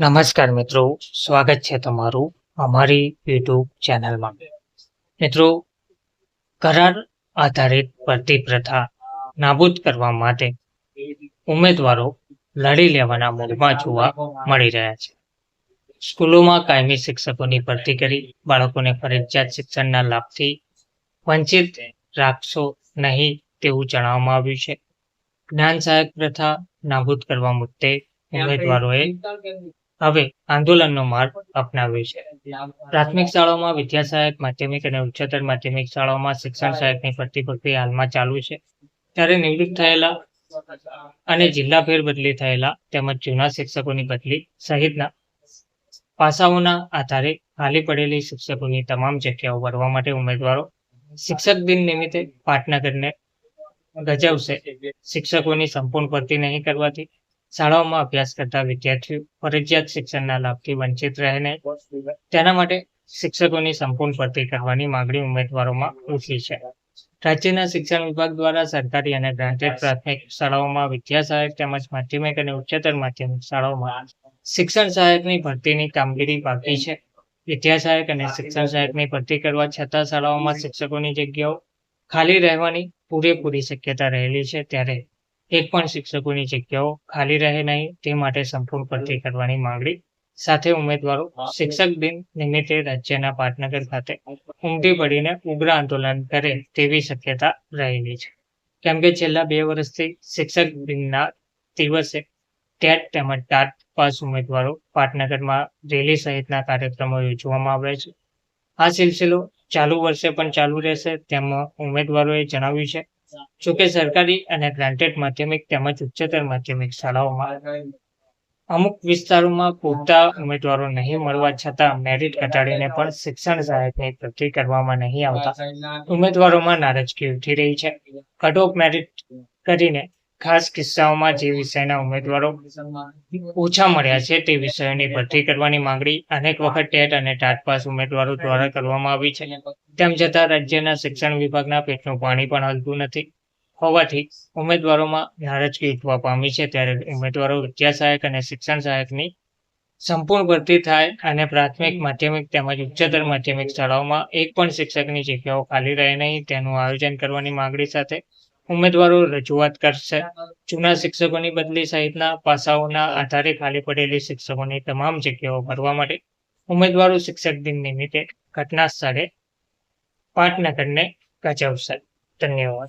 નમસ્કાર મિત્રો, સ્વાગત છે તમારું અમારી યુટ્યુબ ચેનલમાં. મિત્રો, કરાર આધારિત ભરતી પ્રથા નાબૂદ કરવા માટે ઉમેદવારો લડી લેવાના મૂડમાં જોવા મળી રહ્યા છે. સ્કૂલોમાં કાયમી શિક્ષકોની ભરતી કરી બાળકોને ફરજિયાત શિક્ષણના લાભથી વંચિત રાખશો નહીં તેવું જણાવવામાં આવ્યું છે. જ્ઞાન સહાયક પ્રથા નાબૂદ કરવા મુદ્દે ઉમેદવારોએ હવે આંદોલનનો માર્ગ અપનાવ્યો છે. પ્રાથમિક શાળાઓમાં વિદ્યા સહાયક, માધ્યમિક અને ઉચ્ચતર માધ્યમિક શાળાઓમાં શિક્ષણ સહાયકની ભરતી પ્રક્રિયા હાલમાં ચાલુ છે. ત્યારે નિવૃત્ત થયેલા અને જિલ્લા ફેરબદલી થયેલા તેમજ જૂના શિક્ષકોની બદલી સહિતના પાસાઓના આધારે ખાલી પડેલી શિક્ષકોની તમામ જગ્યાઓ ભરવા માટે ઉમેદવારો શિક્ષક દિન નિમિત્તે પાટનગરને ગજવશે. શિક્ષકોની સંપૂર્ણ ભરતી નહીં કરવાથી શાળાઓમાં અભ્યાસ કરતા વિદ્યાર્થીઓ ફરજિયાત શિક્ષણના લાભથી વંચિત રહે નહીં તેના માટે શિક્ષકોની સંપૂર્ણ ભરતી કરવાની માંગણી ઉમેદવારોમાં ઉઠી છે. રાજ્યના શિક્ષણ વિભાગ દ્વારા સરકારી અને ગ્રાન્ટેડ પ્રાથમિક શાળાઓમાં વિદ્યા સહાયક તેમજ માધ્યમિક અને ઉચ્ચતર માધ્યમિક શાળાઓમાં શિક્ષણ સહાયકની ભરતીની કામગીરી બાકી છે. વિદ્યા સહાયક અને શિક્ષણ સહાયકની ભરતી કરવા છતાં શાળાઓમાં શિક્ષકોની જગ્યાઓ ખાલી રહેવાની પૂરેપૂરી શક્યતા રહેલી છે. ત્યારે એક પણ શિક્ષકોની જગ્યાઓ ખાલી રહે નહીં, તે માટે સંપૂર્ણ ભરતી કરવાની માંગણી સાથે ઉમેદવારો, શિક્ષક દિન નિમિત્તે રાજ્યના પાટનગર ખાતે ઉમટી પડીને ઉગ્ર આંદોલન કરે તેવી શક્યતા રહેલી છે. કેમ કે છેલ્લા બે વર્ષથી શિક્ષક દિનના દિવસે ટેટ તેમજ ટાટ પાસ ઉમેદવારો પાટનગરમાં રેલી સહિતના કાર્યક્રમો યોજવામાં આવે છે. આ સિલસિલો ચાલુ વર્ષે પણ ચાલુ રહેશે તેમ ઉમેદવારોએ જણાવ્યું છે. જોકે સરકારી અને ગ્રાન્ટેડ માધ્યમિક તેમજ ઉચ્ચતર માધ્યમિક શાળાઓમાં અમુક વિસ્તારોમાં પૂરતા ઉમેદવારો નહીં મળવા છતાં મેરિટ ઘટાડીને પણ શિક્ષણ સહાયકની ભરતી કરવામાં નહીં આવતા ઉમેદવારોમાં નારાજગી ઉઠી રહી છે. કટ ઓફ મેરિટ કરીને ખાસ કિસ્સાઓમાં જે વિષયના ઉમેદવારો ઓછા મળ્યા છે તે વિષયોની ભરતી કરવાની માંગણી અનેક વખત ટેટ અને ટાટ પાસ ઉમેદવારો દ્વારા કરવામાં આવી છે. તેમ છતાં રાજ્યના શિક્ષણ વિભાગના પેટનું પાણી પણ હલતું નથી. હોવાથી ઉમેદવારોમાં નારાજગી ઉઠવા પામી છે ત્યારે ઉમેદવારો વિદ્યા સહાયક અને શિક્ષણ સહાયકની સંપૂર્ણ ભરતી થાય અને પ્રાથમિક, માધ્યમિક તેમજ ઉચ્ચતર માધ્યમિક શાળાઓમાં એક પણ શિક્ષકની જગ્યાઓ ખાલી રહે નહીં તેનું આયોજન કરવાની માંગણી સાથે ઉમેદવારો રજૂઆત કરશે. જૂના શિક્ષકોની બદલી સહિતના પાસાઓના આધારે ખાલી પડેલી શિક્ષકોની તમામ જગ્યાઓ ભરવા માટે ઉમેદવારો શિક્ષક દિન નિમિત્તે ઘટના સ્થળે પાટનગરને ગજવશે. ધન્યવાદ.